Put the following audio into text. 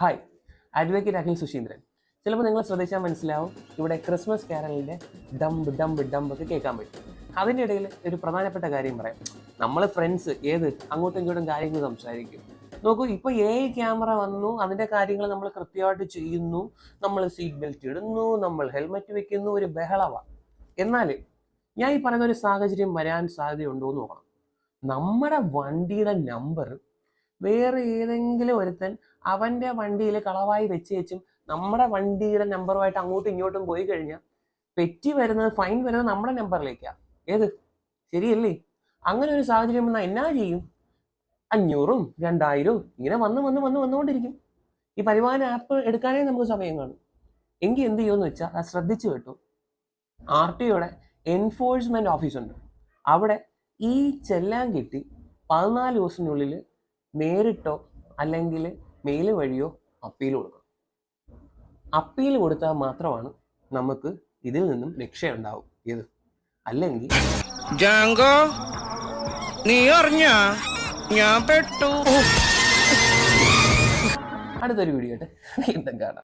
Hi advocate Akhil Susheendran. ചിലപ്പോൾ നിങ്ങൾ ശ്രദ്ധിച്ചാൽ മനസ്സിലാവും ഇവിടെ ക്രിസ്മസ് കാരലിന്റെ ഡംബ് ഡംബ് ഡംബ് ഒക്കെ കേൾക്കാൻ പറ്റും. അതിന്റെ ഇടയിൽ ഒരു പ്രധാനപ്പെട്ട കാര്യം പറയാം. നമ്മൾ ഫ്രണ്ട്സ് ഏത് അങ്ങോട്ടും ഇങ്ങോട്ടും കാര്യങ്ങൾ സംസാരിക്കും. നോക്കൂ ഇപ്പോൾ എ ക്യാമറ വന്നു അതിന്റെ കാര്യങ്ങൾ നമ്മൾ കൃത്യമായിട്ട് ചെയ്യുന്നു നമ്മൾ സീറ്റ് ബെൽറ്റ് ഇടുന്നു നമ്മൾ ഹെൽമെറ്റ് വെക്കുന്നു ഒരു ബഹളവ. എന്നാൽ ഞാൻ ഈ പറയുന്ന ഒരു സാഹചര്യം വരാൻ സാധ്യതയുണ്ടോ എന്ന് നോക്കണം. നമ്മുടെ വണ്ടിയുടെ നമ്പർ വേറെ ഏതെങ്കിലും ഒരുത്തൻ അവന്റെ വണ്ടിയിൽ കളവായി വെച്ച് വെച്ചും നമ്മുടെ വണ്ടിയുടെ നമ്പറുമായിട്ട് അങ്ങോട്ടും ഇങ്ങോട്ടും പോയി കഴിഞ്ഞാൽ പെറ്റി വരുന്നത് ഫൈൻ വരുന്നത് നമ്മുടെ നമ്പറിലേക്കാണ് ഏത്? ശരിയല്ലേ? അങ്ങനെ ഒരു സാഹചര്യം വന്നാൽ എന്നാ ചെയ്യും? അഞ്ഞൂറും രണ്ടായിരവും ഇങ്ങനെ വന്ന് വന്ന് വന്ന് വന്നുകൊണ്ടിരിക്കും. ഈ പരിവാഹന ആപ്പ് എടുക്കാനേ നമുക്ക് സമയം കാണും. എങ്കിൽ എന്ത് ചെയ്യുമെന്ന് വെച്ചാൽ അത് ശ്രദ്ധിച്ചു കേട്ടു. ആർ ടി ഒയുടെ എൻഫോഴ്സ്മെന്റ് ഓഫീസുണ്ട് അവിടെ ഈ ചെല്ലാൻ കിട്ടി പതിനാല് ദിവസത്തിനുള്ളിൽ നേരിട്ടോ അല്ലെങ്കിൽ മെയിൽ വഴിയോ അപ്പീൽ കൊടുക്കണം. അപ്പീൽ കൊടുത്താൽ മാത്രമാണ് നമുക്ക് ഇതിൽ നിന്നും രക്ഷയുണ്ടാവും. ഇത് അല്ലെങ്കിൽ ജാങ്കോ നീ അറിഞ്ഞ? ഞാൻ പെട്ടു. അടുത്തൊരു വീഡിയോ ആയിട്ട് വീണ്ടും കാണാം.